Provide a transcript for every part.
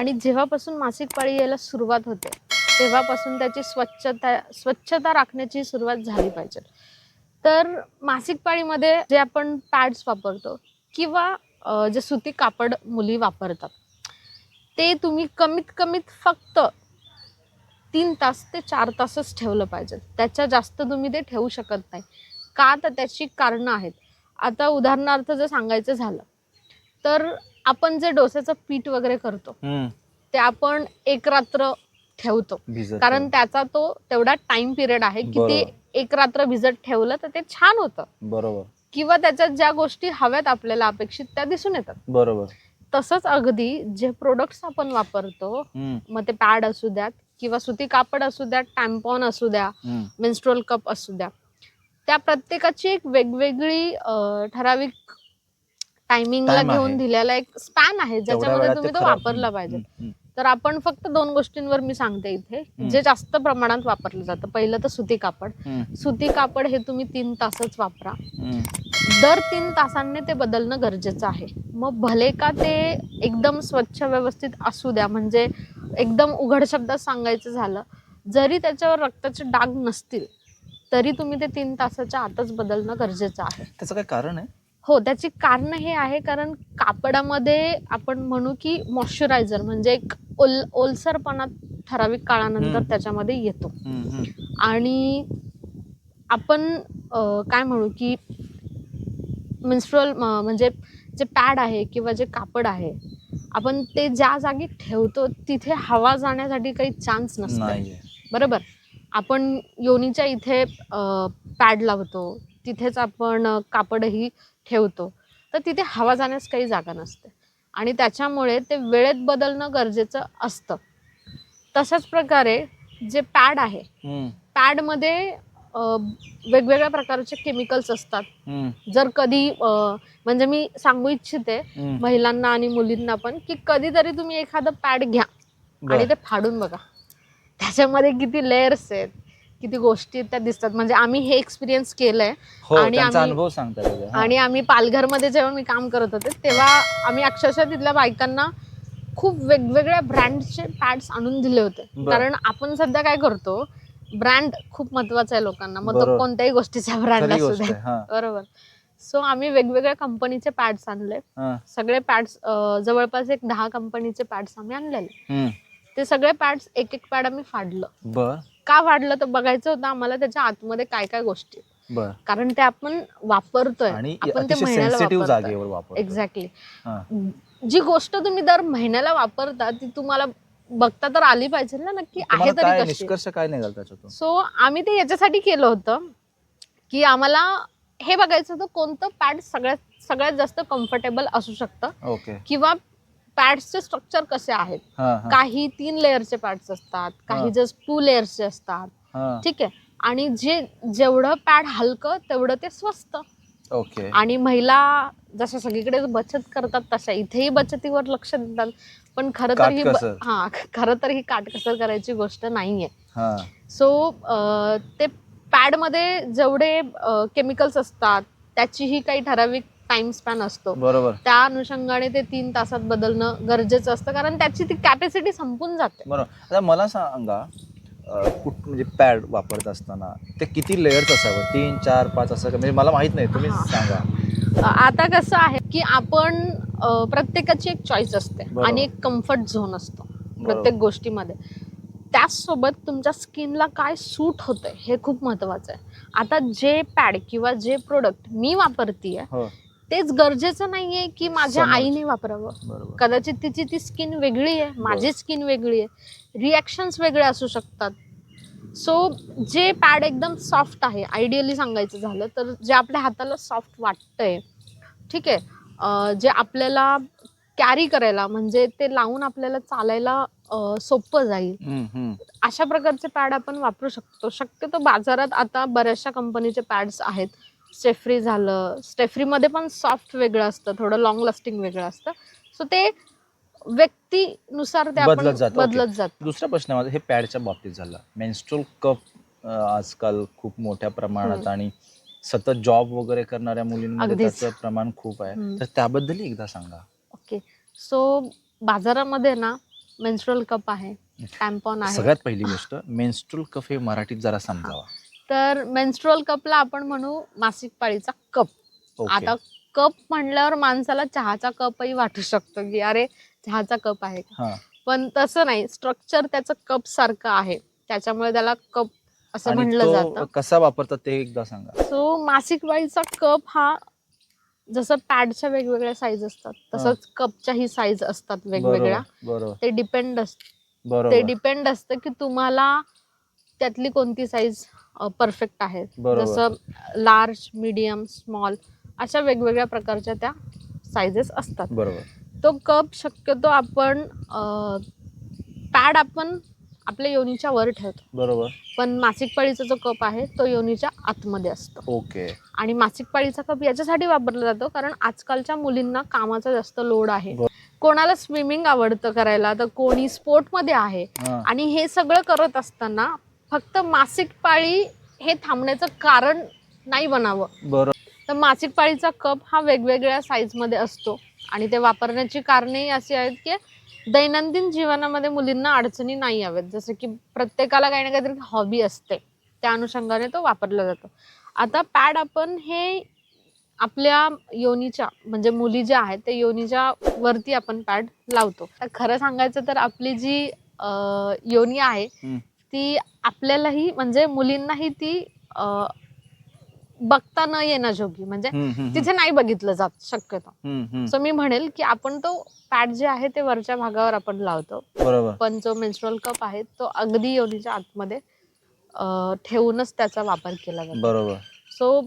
आणि जेव्हापासून मासिक पाळी यायला सुरुवात होते तेव्हापासून त्याची स्वच्छता स्वच्छता राखण्याची सुरुवात झाली पाहिजे. तर मासिक पाळीमध्ये जे आपण पॅड्स वापरतो किंवा जे सुती कापड मुली वापरतात ते तुम्ही कमीत कमीत फक्त तीन तास ते चार तासच ठेवलं पाहिजे. त्याच्या जास्त तुम्ही ते ठेवू शकत नाही. का तर त्याची कारणं आहेत. आता उदाहरणार्थ जर सांगायचं झालं तर आपण जे डोस्याचं पीठ वगैरे करतो. ते आपण एक रात्र ठेवतो कारण त्याचा तो तेवढा टाइम पिरियड आहे की ते. एक रात्र भिजत ठेवलं तर ते छान होतं बरोबर किंवा त्याच्यात ज्या गोष्टी हव्यात आपल्याला अपेक्षित त्या दिसून येतात बरोबर तसंच अगदी जे प्रोडक्ट्स आपण वापरतो. मग ते पॅड असू द्यात किंवा सुती कापड असू द्या टॅम्पॉन असू द्या. मेन्स्ट्रोल कप असू द्या त्या प्रत्येकाची एक वेगवेगळी ठराविक टायमिंगला Time आहे. घेऊन दिलेला एक स्पॅन आहे ज्याच्यामध्ये वेळात तुम्ही ते खराब- वापरला हम्म, पाहिजे हम्म, हम्म. तर आपण फक्त दोन गोष्टींवर मी सांगते इथे. जे जास्त प्रमाणात वापरलं जातं पहिलं तर सुती कापड हम्म. सुती कापड हे तुम्ही तीन तासच वापरा हम्म. दर तीन तासांनी ते बदलणं गरजेचं आहे मग भले का ते एकदम स्वच्छ व्यवस्थित असू द्या म्हणजे एकदम उघड शब्दात सांगायचं झालं जरी त्याच्यावर रक्ताचे डाग नसतील तरी तुम्ही ते तीन तासाच्या आतच बदलणं गरजेचं आहे त्याचं काय कारण आहे हो त्याची कारण हे आहे कारण कापडामध्ये आपण म्हणू की मॉइश्चरायझर म्हणजे एक ओल ओलसरपणा ठराविक काळानंतर हम्म. त्याच्यामध्ये येतो हम्म, हम्म. आणि आपण अ, काय म्हणू की मिन्स्ट्रल म्हणजे जे पॅड आहे किंवा जे कापड आहे आपण ते ज्या जागी ठेवतो तिथे हवा जाण्यासाठी काही चान्स नसतो नाहीये बरोबर आपण योनीच्या इथे पॅड लावतो तिथेच आपण कापडही ठेवतो. तर तिथे हवा जाण्यास काही जागा नसते. आणि त्याच्यामुळे ते वेळेत बदलणं गरजेचं असतं. तशाच प्रकारे जे पॅड आहे पॅडमध्ये वेगवेगळ्या प्रकारचे केमिकल्स असतात. जर कधी म्हणजे मी सांगू इच्छिते. महिलांना आणि मुलींना पण की कधीतरी तुम्ही एखादं पॅड घ्या आणि. ते फाडून बघा. त्याच्यामध्ये किती लेअर्स आहेत किती गोष्टी त्या दिसतात म्हणजे आम्ही हे एक्सपिरियन्स केलंय हो आणि त्यांचा आम्ही- अनुभव सांगता येईल. हा. आणि आम्ही पालघरमध्ये जेव्हा मी काम करत होते तेव्हा आम्ही अक्षरशः तिथल्या बायकांना खूप वेगवेगळ्या ब्रँडचे पॅड्स आणून दिले होते बरं. कारण आपण सध्या काय करतो ब्रँड खूप महत्त्वाचा आहे लोकांना मग तो बरोबर. कोणत्याही गोष्टीचा ब्रँड खरी असू गोष्ट दे आहे हा बरोबर सो आम्ही वेगवेगळ्या कंपनीचे पॅड्स आणले हा. सगळे पॅड्स जवळपास एक दहा कंपनीचे पॅड्स आम्ही आणलेले हम्म. ते सगळे पॅड्स एक एक पॅड आम्ही फाडलं बर का फाडलं तर बघायचं होतं आम्हाला त्याच्या आतमध्ये काय काय गोष्टी. बर. कारण ते आपण वापरतोय. आणि आपण ते अतिशय महिन्याला वापरतोय. एक्झॅक्टली हा. जी गोष्ट तुम्ही दर महिन्याला वापरता ती तुम्हाला बघता तर आली पाहिजे ना नक्की. आहे तुम्हाला काय तरी कशी? निष्कर्ष काय निघाल त्याच्यातून? सो आम्ही ते याच्यासाठी केलं होतं की आम्हाला हे बघायचं होतं कोणतं पॅड सगळ्यात सगळ्यात जास्त कम्फर्टेबल असू शकतं. ओके किंवा पॅड्सचे स्ट्रक्चर कसे आहेत? काही तीन लेअरचे पॅड्स असतात काही. जस्ट टू लेअर्सचे असतात. ठीक आहे? आणि जे जेवढं पॅड हलकं तेवढं ते स्वस्त. ओके. आणि महिला जशा सगळीकडे बचत करतात तशा इथेही बचतीवर लक्ष देतात. पण खरं तर ही. हा खरं तर ही काटकसर करायची गोष्ट नाहीये. हा. सो ते पॅडमध्ये जेवढे केमिकल्स असतात त्याचीही काही ठराविक टाइम स्पॅन असतो. बरोबर. त्या अनुषंगाने ते तीन तासात बदलणं गरजेचं असतं. कारण त्याची ती कॅपॅसिटी संपून जाते. बरोबर. आता मला सांगा कुठ म्हणजे पॅड वापरत असताना ते किती लेअर्स असावं? तीन चार पाच असं? म्हणजे मला माहीत नाही. तुम्ही. सांगा. आता कसं आहे की आपण प्रत्येकाची एक चॉईस असते. आणि एक कम्फर्ट झोन असतो प्रत्येक गोष्टीमध्ये. त्याचसोबत तुमच्या स्किनला काय सूट होतंय हे खूप महत्वाचं आहे. आता जे पॅड किंवा जे प्रोडक्ट मी वापरतीये हो. तेच गरजेचं नाहीये की माझ्या समज. आईने वापरावं. बरोबर. कदाचित तिची ती स्किन वेगळी आहे माझी स्किन वेगळी आहे. रिॲक्शन्स वेगळे असू शकतात. सो जे पॅड एकदम सॉफ्ट आहे आयडियली सांगायचं झालं तर जे आपल्या हाताला सॉफ्ट वाटतंय ठीक आहे? अं, जे आपल्याला कॅरी करायला म्हणजे ते लावून आपल्याला चालायला अं, सोपं जाईल. हम्म, हम्म. अशा प्रकारचे पॅड आपण वापरू शकतो. शक्यतो बाजारात आता बऱ्याचशा कंपनीचे पॅड्स आहेत. स्टेफ्री झालं. स्टेफ्रीमध्ये पण सॉफ्ट वेगळं असतं थोडं लॉंग लास्टिंग वेगळं असतं. सो ते व्यक्तीनुसार ते आपण बदलत जातं, okay. बदलत जात. दुसरा प्रश्न माझा हे पॅडच्या बाबतीत झाला. मेन्स्ट्रोल कप आजकाल खूप मोठ्या प्रमाणात. आणि सतत जॉब वगैरे करणाऱ्या मुलींमध्ये अगदीच. त्याचं प्रमाण खूप आहे. हम्म. तर त्याबद्दलही एकदा सांगा. ओके सो बाजारामध्ये ना मेन्स्ट्रुअल कप आहे. टॅम्पॉन आहे. सगळ्यात पहिली गोष्ट मेन्स्ट्रुअल कफ हे मराठीत जरा समजावा. तर मेन्स्ट्रुअल कपला आपण म्हणू मासिक पाळीचा कप ओके आता कप म्हणल्यावर माणसाला चहाचा कपही वाटू शकतो की अरे चहाचा कप आहे का? हा. पण तसं नाही. स्ट्रक्चर त्याचं कप सारखं आहे. त्याच्यामुळे त्याला कप असं आणि म्हणलं तो जातं. कसा वापरतात ते एकदा सांगा. सो मासिक पाळीचा कप हा जसं पॅडच्या वेगवेगळ्या साईज असतात तसंच कपच्याही साईज असतात वेगवेगळ्या. बरोबर ते डिपेंड असत ते बरोबर डिपेंड असतं की तुम्हाला त्यातली कोणती साईज परफेक्ट आहे बरोबर. जसं लार्ज मीडियम स्मॉल अशा वेगवेगळ्या प्रकारच्या त्या साईजेस असतात. बरोबर. तो कप शक्यतो आपण पॅड आपण आपल्या योनीच्या वर ठेवतो. बरोबर. पण मासिक पाळीचा जो कप आहे तो योनीच्या आतमध्ये असतो. ओके. आणि मासिक पाळीचा कप याच्यासाठी वापरला जातो कारण आजकालच्या मुलींना कामाचा जास्त लोड आहे. बर- कोणाला स्विमिंग आवडतं करायला तर कोणी स्पोर्टमध्ये आहे. हा. आणि हे सगळं करत असताना फक्त मासिक पाळी हे थांबण्याचं कारण नाही बनावं. बरोबर तर मासिक पाळीचा कप हा वेगवेगळ्या साईजमध्ये असतो. आणि ते वापरण्याची कारणेही अशी आहेत की दैनंदिन जीवनामध्ये मुलींना अडचणी नाही याव्यात. जसं की प्रत्येकाला काही ना काहीतरी हॉबी असते. त्या अनुषंगाने तो वापरला जातो. आता पॅड आपण हे आपल्या योनीच्या म्हणजे मुली ज्या आहेत त्या योनीच्या वरती आपण पॅड लावतो. तर खरं सांगायचं तर आपली जी योनी आहे. ती आपल्यालाही म्हणजे मुलींनाही ती अं, बघता न येण्याजोगी म्हणजे हम्म, हम्म, हम्म. तिथे नाही बघितलं जात शक्यतो. हम्म, हम्म. सो मी म्हणेल की आपण तो पॅड जे आहे ते वरच्या भागावर आपण लावतो. बरोबर. पण जो मेन्स्ट्रुअल कप आहे तो अगदी योनीच्या आतमध्ये अं, ठेवूनच त्याचा वापर केला जातो. बरोबर. सो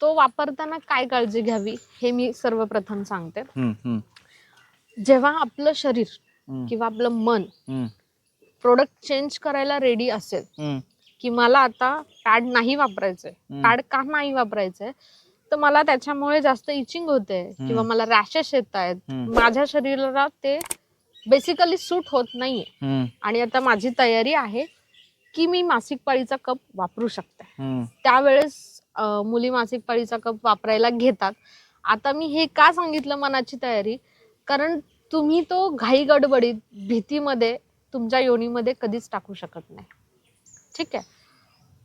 तो वापरताना काय काळजी घ्यावी हे मी सर्वप्रथम सांगते. हम्म, हम्म, जेव्हा आपलं शरीर हम्म, किंवा आपलं मन हम्म, प्रोडक्ट चेंज करायला रेडी असेल की मला आता पॅड नाही वापरायचंय. पॅड का नाही वापरायचंय? तर मला त्याच्यामुळे जास्त इचिंग होते किंवा मला रॅशेस येत आहेत. माझ्या शरीराला ते बेसिकली सूट होत नाहीये. आणि आता माझी तयारी आहे की मी मासिक पाळीचा कप वापरू शकते. त्यावेळेस मुली मासिक पाळीचा कप वापरायला घेतात. आता मी हे का सांगितलं मनाची तयारी? कारण तुम्ही तो घाई गडबडीत भीतीमध्ये तुमच्या योनीमध्ये कधीच टाकू शकत नाही. ठीक आहे?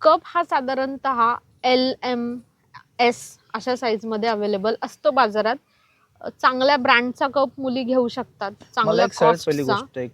कप हा साधारणत एल एम एस अशा साईजमध्ये अवेलेबल असतो बाजारात. चांगल्या ब्रँडचा कप मुली घेऊ शकतात. चांगल्या पहिली गोष्ट एक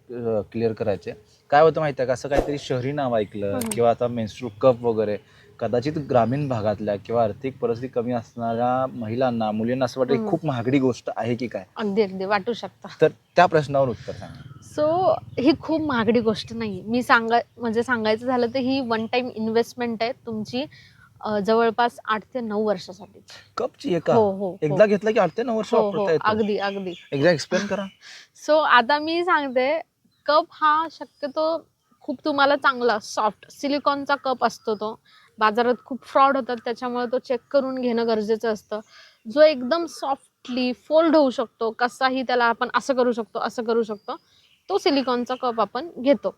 क्लिअर करायची. काय होतं माहिती आहे का? असं काहीतरी शहरी नाव ऐकलं. किंवा आता मेन्स्ट्रुअल कप वगैरे. कदाचित ग्रामीण भागातल्या किंवा आर्थिक परिस्थिती कमी असणाऱ्या महिलांना मुलींना असं वाटतं. खूप महागडी गोष्ट आहे की काय? अगदी अगदी. वाटू शकता. तर त्या प्रश्नावर उत्तर सांगा. सो ही खूप महागडी गोष्ट नाही मी सांगा म्हणजे सांगायचं झालं तर ही वन टाइम इन्व्हेस्टमेंट आहे तुमची अं, जवळपास आठ ते नऊ वर्षासाठी. कपची एका हो हो एकदा घेतला की आठ ते नऊ वर्ष हो हो. वापरता येतो? अगदी अगदी. एकदा एक्सप्लेन करा. सो आता मी सांगते कप हा शक्यतो खूप तुम्हाला चांगला सॉफ्ट सिलिकॉनचा कप असतो तो. बाजारात खूप फ्रॉड होतात त्याच्यामुळे तो चेक करून घेणं गरजेचं असतं. जो एकदम सॉफ्टली फोल्ड होऊ शकतो कसाही त्याला आपण असं करू शकतो असं करू शकतो. तो सिलिकॉनचा कप आपण घेतो.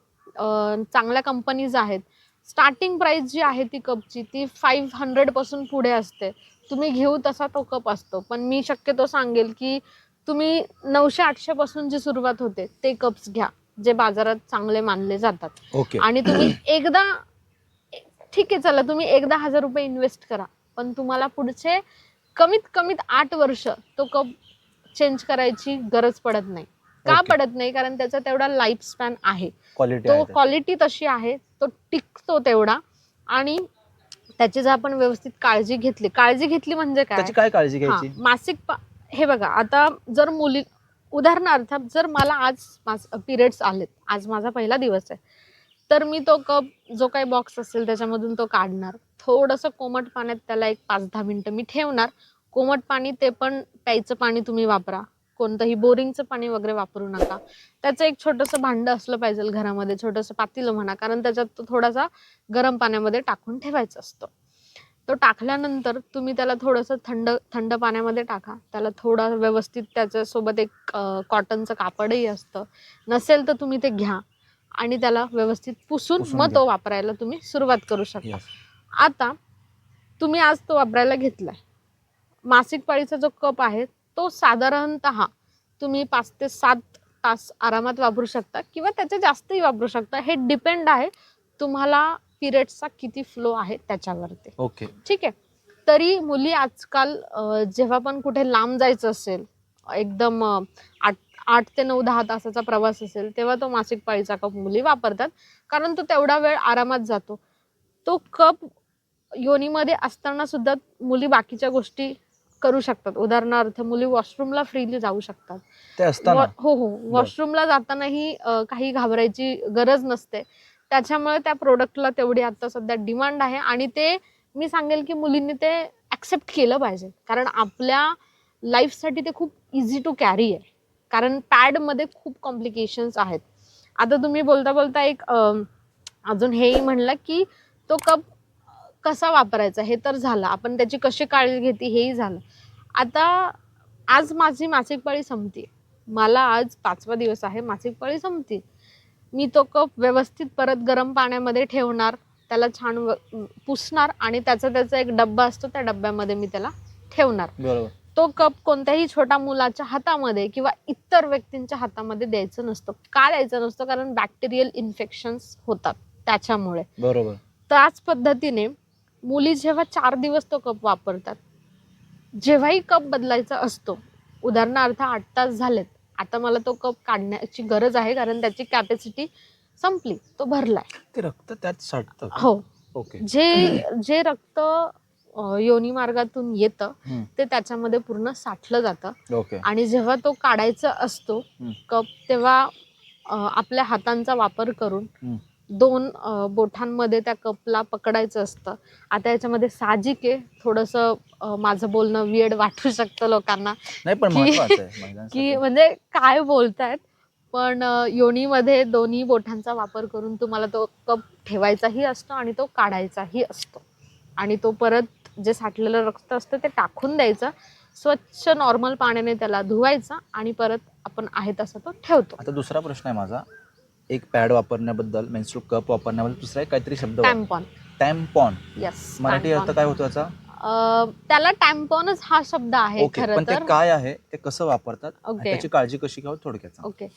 चांगल्या कंपनीज आहेत. स्टार्टिंग प्राइस जी आहे ती कपची ती फाईव्ह हंड्रेडपासून पुढे असते. तुम्ही घेऊ तसा तो कप असतो. पण मी शक्यतो सांगेल की तुम्ही नऊशे आठशे पासून जी सुरुवात होते ते कप्स घ्या जे बाजारात चांगले मानले जातात. ओके. आणि तुम्ही एकदा ठीक आहे चला तुम्ही एकदा हजार रुपये इन्व्हेस्ट करा. पण तुम्हाला पुढचे कमीत कमीत आठ वर्ष तो कप चेंज करायची गरज पडत नाही. का Okay. पडत नाही? कारण त्याचा तेवढा लाईफ स्पॅन आहे. क्वालिटी तो क्वालिटी तशी आहे तो टिकतो तेवढा. आणि त्याची जर आपण व्यवस्थित काळजी घेतली काळजी घेतली म्हणजे काय? त्याची काय काळजी हा, घ्यायची? मासिक पा- हे बघा आता जर मुली उदाहरणार्थ जर मला आज पिरियड्स आलेत आज माझा पहिला दिवस आहे तर मी तो कप जो काही बॉक्स असेल त्याच्यामधून तो काढणार. थोडंसं कोमट पाण्यात त्याला एक पाच दहा मिनिटं मी ठेवणार. कोमट पाणी ते पण प्यायचं पाणी तुम्ही वापरा. कोणतंही बोरिंगचं पाणी वगैरे वापरू नका. त्याचं एक छोटंसं भांडं असलं पाहिजे घरामध्ये छोटंसं पातेलं म्हणा कारण त्याच्यात तो थोडासा गरम पाण्यामध्ये टाकून ठेवायचा असतो. तो टाकल्यानंतर तुम्ही त्याला थोडंसं थंड थंड पाण्यामध्ये टाका. त्याला थोडा व्यवस्थित त्याच्यासोबत एक कॉटनचं कापडही असतं. नसेल तर तुम्ही ते घ्या आणि त्याला व्यवस्थित पुसून मग. तो वापरायला तुम्ही सुरुवात करू शकता. आता तुम्ही आज तो वापरायला घेतलाय. मासिक पाळीचा जो कप आहे तो साधारणत तुम्ही पाच ते सात तास आरामात वापरू शकता किंवा त्याच्या जास्तही वापरू शकता. हे डिपेंड आहे तुम्हाला पिरियड्सचा किती फ्लो आहे त्याच्यावरती. ओके. ठीक आहे. तरी मुली आजकाल जेव्हा पण कुठे लांब जायचं असेल एकदम आठ ते नऊ दहा तासाचा प्रवास असेल तेव्हा तो मासिक पाळीचा कप मुली वापरतात. कारण तो तेवढा वेळ आरामात जातो. तो कप योनीमध्ये असताना सुद्धा मुली बाकीच्या गोष्टी करू शकतात. उदाहरणार्थ मुली वॉशरूमला फ्रीली जाऊ शकतात. ते असताना. व- हो हो. वॉशरूमला जातानाही काही घाबरायची गरज नसते. त्याच्यामुळे त्या प्रोडक्टला तेवढी आता सध्या डिमांड आहे आणि ते मी सांगेल की मुलींनी ते ॲक्सेप्ट केलं पाहिजे. कारण आपल्या लाईफसाठी ते खूप इझी टू कॅरी आहे. कारण पॅडमध्ये खूप कॉम्प्लिकेशन्स आहेत. आता तुम्ही बोलता बोलता एक अजून हेही म्हणलं की तो कप कसा वापरायचा? हे तर झालं. आपण त्याची कशी काळजी घेते हेही झालं. आता आज माझी मासिक पाळी संपते. मला आज पाचवा दिवस आहे मासिक पाळी संपते. मी तो कप व्यवस्थित परत गरम पाण्यामध्ये ठेवणार त्याला छान पुसणार आणि त्याचा त्याचा एक डब्बा असतो त्या डब्यामध्ये मी त्याला ठेवणार. बरोबर. तो कप कोणत्याही छोट्या मुलाच्या हातामध्ये किंवा इतर व्यक्तींच्या हातामध्ये द्यायचं नसतं. का द्यायचं नसतं? कारण बॅक्टेरियल इन्फेक्शन्स होतात त्याच्यामुळे. बरोबर. त्याच पद्धतीने मुली जेव्हा चार दिवस तो कप वापरतात जेव्हाही कप बदलायचा असतो उदाहरणार्थ आठ तास झालेत आता मला तो कप काढण्याची गरज आहे कारण त्याची कॅपॅसिटी संपली तो भरलाय ते रक्त त्यात साठतं का? हो ओके जे जे रक्त अ, योनी मार्गातून येतं हम्म. ते त्याच्यामध्ये पूर्ण साठलं जातं ओके आणि जेव्हा तो काढायचा असतो हम्म. कप तेव्हा अ, आपल्या हातांचा वापर करून हम्म. दोन अ, बोटांमध्ये त्या कपला पकडायचं असतं. आता याच्यामध्ये साहजिक आहे. थोडंसं माझं बोलणं वियड वाटू शकतं लोकांना. नाही पण की-. म्हणजे काय बोलतायत? पण योनीमध्ये दोन्ही बोटांचा वापर करून तुम्हाला तो कप ठेवायचाही असतो आणि तो काढायचाही असतो. आणि तो परत जे साठलेलं रक्त असतं ते टाकून द्यायचं. स्वच्छ नॉर्मल पाण्याने त्याला धुवायचा आणि परत आपण आहे तसा तो ठेवतो. आता दुसरा प्रश्न आहे माझा. एक पॅड वापरण्याबद्दल मेन्स्ट्रू कप वापरण्याबद्दल दुसरा एक काहीतरी शब्द टॅम्पॉन टॅम्पॉन येस मराठी अर्थ काय होतो याचा? त्याला टॅम्पॉनच हा शब्द आहे ओके खरं पण ते तर. काय आहे ते कसं वापरतात आणि ओके. त्याची काळजी कशी घ्यावी थोडक्यात सांग. ओके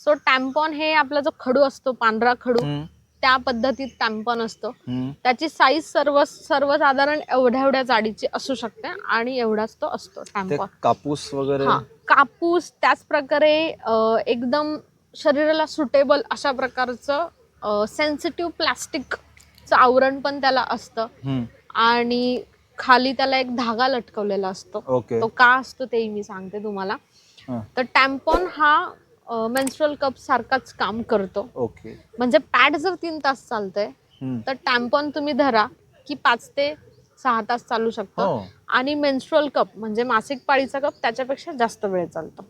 सो टॅम्पॉन हे आपला जो खडू असतो पांढरा खडू हम्म, त्या पद्धतीत टॅम्पॉन असतो. हम्म. त्याची साईज सर्व सर्वसाधारण एवढ्या एवढ्या जाडीची असू शकते आणि एवढाच तो असतो ते टॅम्पॉन कापूस वगैरे? हा कापूस त्याच प्रकारे अ, एकदम शरीराला सुटेबल अशा प्रकारचं सेन्सिटिव्ह प्लास्टिकचं आवरण पण त्याला असतं. आणि खाली त्याला एक धागा लटकवलेला असतो. तो का असतो तेही मी सांगते तुम्हाला. तर टॅम्पॉन हा मेन्स्ट्रल कप सारखाच काम करतो. ओके. म्हणजे पॅड जर तीन तास चालतंय. तर टॅम्पॉन तुम्ही धरा की पाच ते सहा तास चालू शकतो. हो. आणि मेन्स्ट्रुअल कप म्हणजे मासिक पाळीचा कप त्याच्यापेक्षा जास्त वेळ चालतो.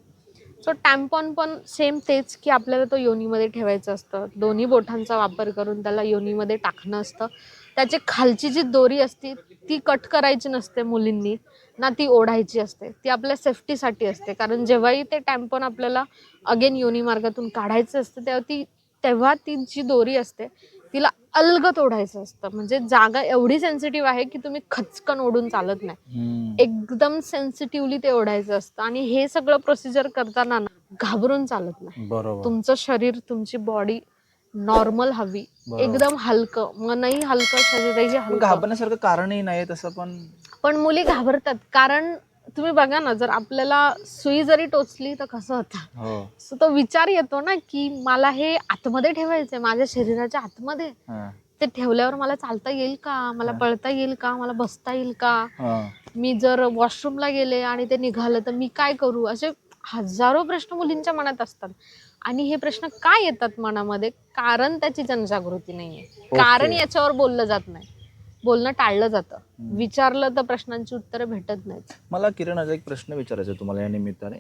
सो टॅम्पॉन पण सेम तेच की आपल्याला तो योनीमध्ये ठेवायचं असतं. दोन्ही बोटांचा वापर करून त्याला योनीमध्ये टाकणं असतं. त्याची खालची जी दोरी असते ती कट करायची नसते मुलींनी. ना ती ओढायची असते. ती आपल्या सेफ्टीसाठी असते. कारण जेव्हाही ते टॅम्पॉन आपल्याला अगेन योनी मार्गातून काढायचं असतं तेव्हा ती तेव्हा ती जी दोरी असते तिला अलगत ओढायचं असतं. म्हणजे जागा एवढी सेन्सिटिव्ह आहे की तुम्ही खचकन ओढून चालत नाही. एकदम सेन्सिटिव्हली ते ओढायचं असतं. आणि हे सगळं प्रोसिजर करताना ना घाबरून चालत नाही. बरोबर. तुमचं शरीर तुमची बॉडी नॉर्मल हवी. एकदम हलकं. मनही हलकं शरीरही हलकं. घाबरण्यासारखं कारणही नाही तसं पण. पण मुली घाबरतात. कारण तुम्ही बघा ना जर आपल्याला सुई जरी टोचली तर कसं होतं? हो. सो तो विचार येतो ना की मला हे आतमध्ये ठेवायचंय माझ्या शरीराच्या आतमध्ये. हा, ते ठेवल्यावर मला चालता येईल का? मला हा. पळता येईल का? मला बसता येईल का? हा. मी जर वॉशरूमला गेले आणि ते निघालं तर मी काय करू? असे हजारो प्रश्न मुलींच्या मनात असतात. आणि हे प्रश्न का येतात मनामध्ये? कारण त्याची जनजागृती नाहीये. कारण याच्यावर बोललं जात नाही. बोलणं टाळलं जातं. विचारलं तर प्रश्नांची उत्तरं भेटत नाहीत. मला किरण आज एक प्रश्न विचारायचा आहे तुम्हाला या निमित्ताने.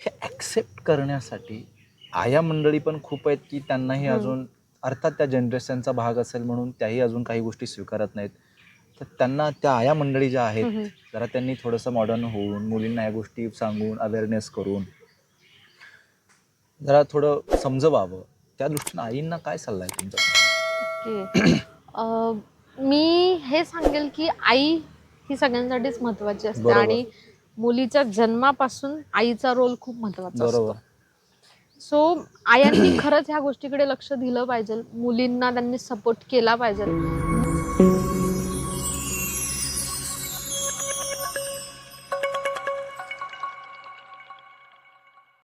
हे ॲक्सेप्ट करण्यासाठी आया मंडळी पण खूप आहेत की त्यांनाही हम्म. अजून अर्थात त्या जनरेशनचा भाग असेल म्हणून त्याही अजून काही गोष्टी स्वीकारत नाहीत. तर त्यांना त्या आया मंडळी ज्या आहेत हम्म. जरा त्यांनी थोडंसं मॉडर्न होऊन मुलींना या गोष्टी सांगून अवेअरनेस करून जरा थोडं समजवावं. त्या दृष्टीनं आईंना काय सल्ला आहे तुमचा ओके. अं, मी हे सांगेल की आई ही सगळ्यांसाठीच महत्वाची असते बरोबर. आणि मुलीच्या जन्मापासून आईचा रोल खूप महत्त्वाचा असतो. बरोबर. सो आयांनी खरंच ह्या गोष्टीकडे लक्ष दिलं पाहिजे. मुलींना त्यांनी सपोर्ट केला पाहिजे.